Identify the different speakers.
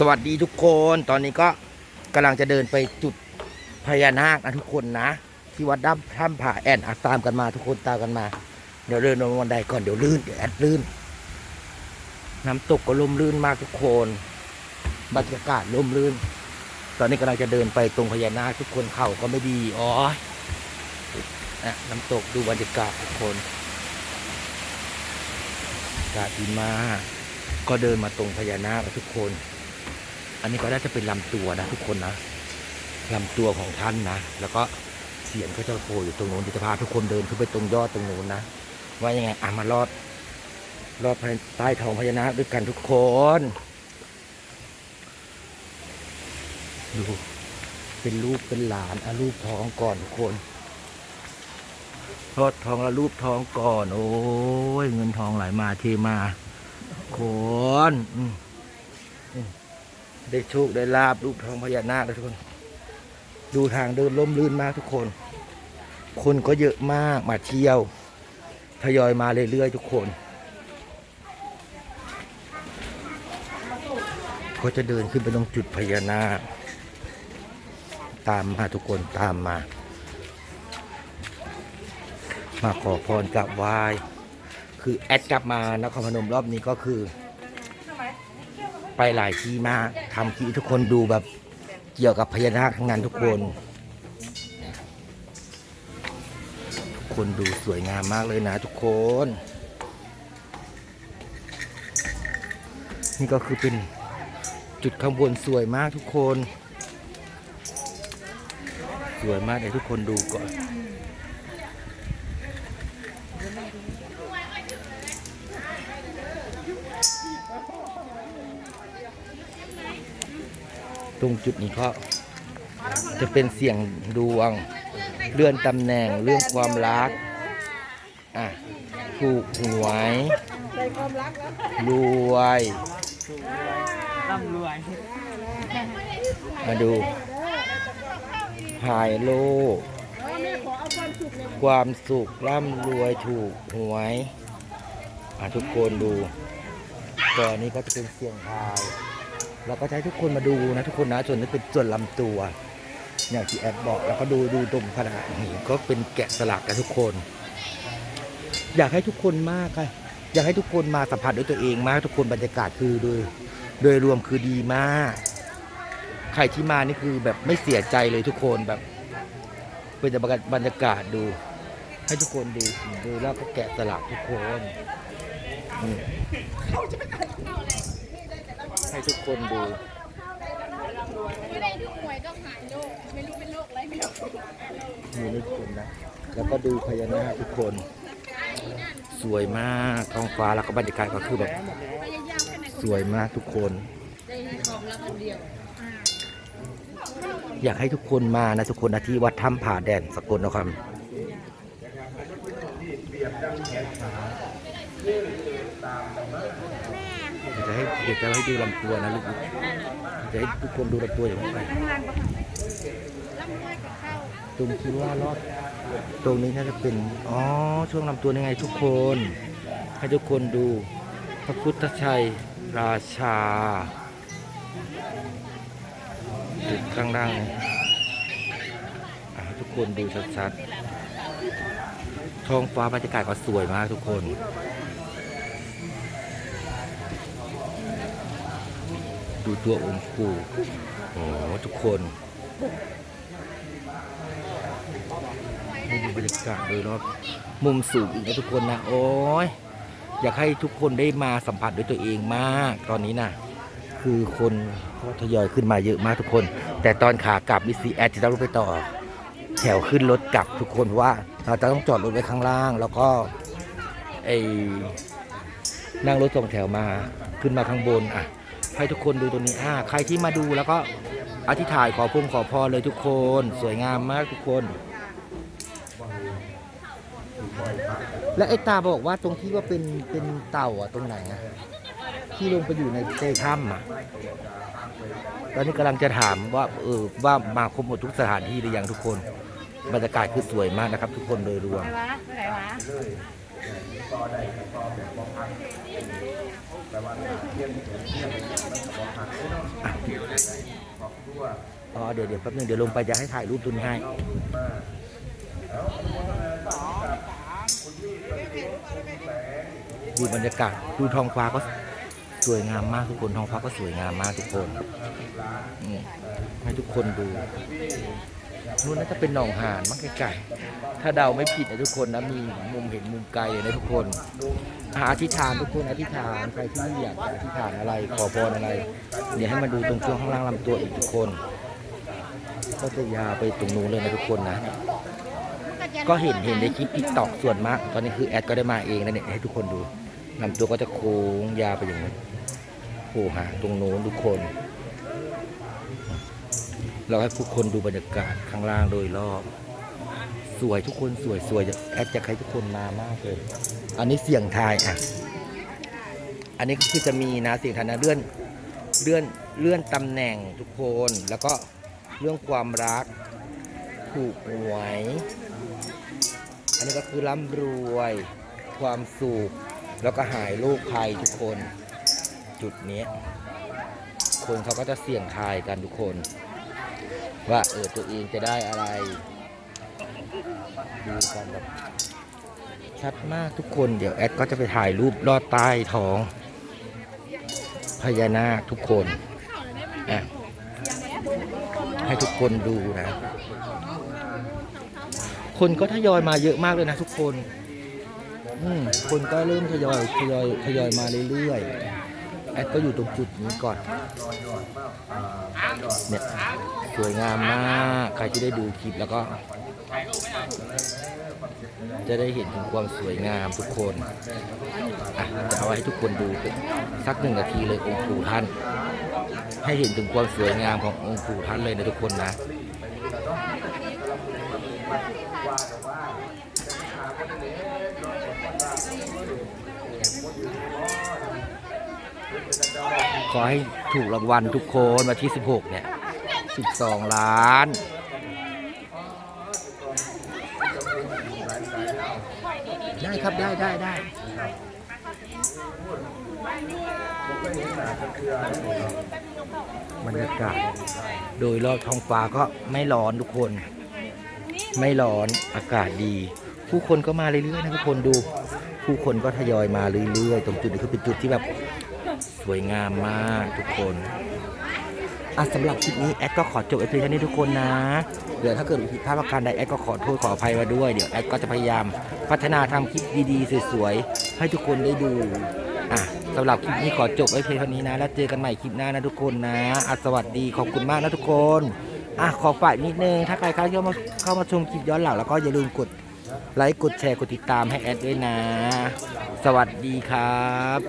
Speaker 1: สวัสดีทุกคนตอนนี้ก็กำลังจะเดินไปจุดพญานาคนะทุกคนนะ ที่วัดดั้มถ้ำผาแอนอะตามกันมาทุกคนตามกันมา เดี๋ยวเดินลงบันไดก่อนเดี๋ยวลื่นเดี๋ยวแอดลื่น น้ำตกก็ลมลื่นมากทุกคนบรรยากาศลมลื่น ตอนนี้กำลังจะเดินไปตรงพญานาคทุกคนเข่าก็ไม่ดีอ๋ออะน้ำตกดูบรรยากาศทุกคนอากาศดีมากก็เดินมาตรงพญานาคทุกคน อันนี้ก็น่าจะเป็นลำตัวนะทุกคนนะลำตัวของท่านนะ แล้วก็เสียงก็จะโผล่อยู่ตรงนู้นจะพาทุกคนเดินขึ้นไปตรงยอดตรงนู้นนะ ว่ายังไงอะมารอดรอดใต้ท้องพญานาคด้วยกันทุกคนดูเป็นรูปเป็นหลานอะรูปท้องก่อนทุกคนรอดทองล้วรูปท้องก่อน โอ้ยเงินทองไหลมาเทมาคนอืม ได้โชคได้ลาบรูปทองพญานาคทุกคน ดูทางเดินล่มลื่นมากทุกคน คนก็เยอะมากมาเที่ยวทยอยมาเรื่อยๆทุกคนก็จะเดินขึ้นไปตรงจุดพญานาคตามมาทุกคนตามมา มาขอพรกราบไหว้คือแอดกลับมานครพนมรอบนี้ก็คือ ไปหลายที่มากทำคลิปให้ทุกคนดูแบบเกี่ยวกับพญานาคทั้งนั้นทุกคนทุกคนดูสวยงามมากเลยนะทุกคน นี่ก็คือเป็นจุดข้างบนสวยมากทุกคน สวยมากเดี๋ยทุกคนดูก่อน ตรงจุดนี้ก็จะเป็นเสียงดวงเลื่อนตำแหน่งเรื่องความรักอะถูกหวยรวย
Speaker 2: ร่ำรวย
Speaker 1: มาดูหายโลกความสุขร่ำรวยถูกหวยอะทุกคนดูตอนนี้ก็จะเป็นเสียงทาย เราก็จะให้ทุกคนมาดูนะทุกคนนะส่วนนี้เป็นส่วนลำตัวอย่างที่แอดบอกแล้วก็ดูดูตรงผนังหินก็เป็นแกะสลักกันทุกคน อยากให้ทุกคนมากค่ะอยากให้ทุกคนมาสัมผัสด้วยตัวเองมาก ทุกคนบรรยากาศคือโดย โดยรวมคือดีมาก ใครที่มานี่คือแบบไม่เสียใจเลยทุกคนแบบเป็นแต่บรรยากาศดู ให้ทุกคนดูดูแล้วก็แกะสลักทุกคนนี่ ให้ทุกคนดู
Speaker 3: ไม่ได้ดูหวยก็หายโรคไม่รู้เป็นโรคอะไรไม่รู้
Speaker 1: มีนิดคนนะ แล้วก็ดูพญานาคทุกคน สวยมากท้องฟ้าแล้วก็บรรยากาศก็คือแบบ
Speaker 3: พยายามแค่ไหน
Speaker 1: สวยมากทุกคน
Speaker 3: ได้ของแล้วคนเดียว
Speaker 1: อยากให้ทุกคนมานะทุกคนนะที่วัดถ้ำผาแดนสกลนครเดี๋ยวจะให้เดี๋ยวจะให้ดูลำตัวนะลูกๆจะให้ทุกคนดูลำตัวอย่างนี้ไป
Speaker 3: ร่ำรวยกับข้าว
Speaker 1: ตรงที่ว่ารอดตรงนี้น่าจะเป็น อ๋อ ช่วงลำตัวยังไงทุกคน ให้ทุกคนดู พระพุทธชัยราชาจุดข้างล่างเลยอะให้ทุกคนดูชัดๆ ท้องฟ้าบรรยากาศก็สวยมากทุกคน ดูตัวองค์ปู่โอ้โหทุกคนให้ดูบรรยากาศโดยรอบมุมสูงอีกนะทุกคนนะโอ้ยอยากให้ทุกคนได้มาสัมผัสด้วยตัวเองมาก ตอนนี้นะคือคนก็ทยอยขึ้นมาเยอะมากทุกคน แต่ตอนขากลับวิซีแอดจะต้องไปต่อ แถวขึ้นรถกลับทุกคนเพราะว่า เราจะต้องจอดรถไว้ข้างล่าง แล้วก็ไอ้นั่งรถสองแถวมาขึ้นมาข้างบนอะ ให้ทุกคนดูตรงนี้อ่าใครที่มาดูแล้วก็อธิษฐานขอพงขอพรเลยทุกคน สวยงามมากทุกคน และไอ้ตาบอกว่าตรงที่ว่าเป็นเป็นเต่าอะตรงไหนอะที่ลงไปอยู่ในในถ้ำอะตอนนี้กำลังจะถามว่าเออว่ามาครบหมดทุกสถานที่หรือยังทุกคนบรรยากาศคือสวยมากนะครับ ทุกคนโดยรวม
Speaker 3: ไปวะไปไหนวะ
Speaker 1: อ๋อเดี๋ยวเดี๋ยวแป๊บนึงเดี๋ยวลงไปจะให้ถ่ายรูปตุนให้ดูบรรยากาศดูท้องฟ้าก็สวยงามมากทุกคนท้องฟ้าก็สวยงามมากทุกคนนี่ให้ทุกคนดู นู่นน่าจะเป็นหนองหานมั้งไกลๆถ้าเดาไม่ผิดนะทุกคนนะมีมุมเห็นมุมไกลเลยนะทุกคน หาอธิษฐานทุกคนอธิษฐานใครที่อยากจะอธิษฐานอะไรขอพรอะไร เดี๋ยวให้มาดูตรงช่วงข้างล่างลำตัวอีกทุกคน ก็จะยาวไปตรงนู้นเลยนะทุกคนนะก็เห็นเห็นในคลิปทิกตอกส่วนมาก ตอนนี้คือแอดก็ได้มาเองแล้วเนี่ยให้ทุกคนดูลำตัวก็จะโค้งยาวไปอย่างนี้โอ้หาตรงโน้นทุกคน เราให้ทุกคนดูบรรยากาศข้างล่างโดยรอบ สวยทุกคนสวยสวยแอดจะให้ทุกคนมามากเลย อันนี้เสียงทายอะ อันนี้คือจะมีนะเสียงทายนะเลื่อนเลื่อนเลื่อนตำแหน่งทุกคน แล้วก็เรื่องความรักถูกหวย อันนี้ก็คือร่ำรวย ความสุขแล้วก็หายโรคภัยทุกคน จุดนี้คนเขาก็จะเสี่ยงทายกันทุกคน ว่าเออตัวเองจะได้อะไรดูกันแบบชัดมากทุกคนเดี๋ยวแอดก็จะไปถ่ายรูปลอดใต้ท้องพญานาคทุกคนอะให้ทุกคนดูนะ คนก็ทยอยมาเยอะมากเลยนะทุกคน คนก็เริ่มทยอยทยอยทยอยมาเรื่อยๆ แอดก็อยู่ตรงจุดนี้ก่อน เนี่ย สวยงามมาก ใครที่ได้ดูคลิปแล้วก็ จะได้เห็นถึงความสวยงามทุกคนอะจะเอาไว้ให้ทุกคนดูสักหนึ่งนาทีเลยองค์ปู่ท่าน ให้เห็นถึงความสวยงามขององค์ปู่ท่านเลยนะทุกคนนะ ขอให้ถูกรางวัลทุกคนวันที่ 16 เนี่ย 12 ล้านได้ครับได้ได้ได้บรรยากาศโดยรอบท้องฟ้าก็ไม่ร้อนทุกคน ไม่ร้อนอากาศดี ผู้คนก็มาเรื่อยๆนะทุกคนดู ผู้คนก็ทยอยมาเรื่อยๆ ตรงจุดนี้คือเป็นจุดที่แบบ สวยงามมากทุกคนอะสำหรับคลิปนี้แอดก็ขอจบไอพลงเท่านี้ทุกคนนะเดี๋ยวถ้าเกิดมีผิดพลาดประการใดแอดก็ขอโทษขออภัยมาด้วยเดี๋ยวแอดก็จะพยายามพัฒนาทำคลิปดีๆสวยๆให้ทุกคนได้ดูอะสำหรับคลิปนี้ขอจบไว้เพียงเท่านี้นะ แล้วเจอกันใหม่คลิปหน้านะทุกคนนะอะสวัสดีขอบคุณมากนะทุกคนอะขอฝากนิดนึงถ้าใครเข้ามาเข้ามาชมคลิปย้อนหลังแล้วก็อย่าลืมกดไลค์กดแชร์กดติดตามให้แอดด้วยนะ สวัสดีครับ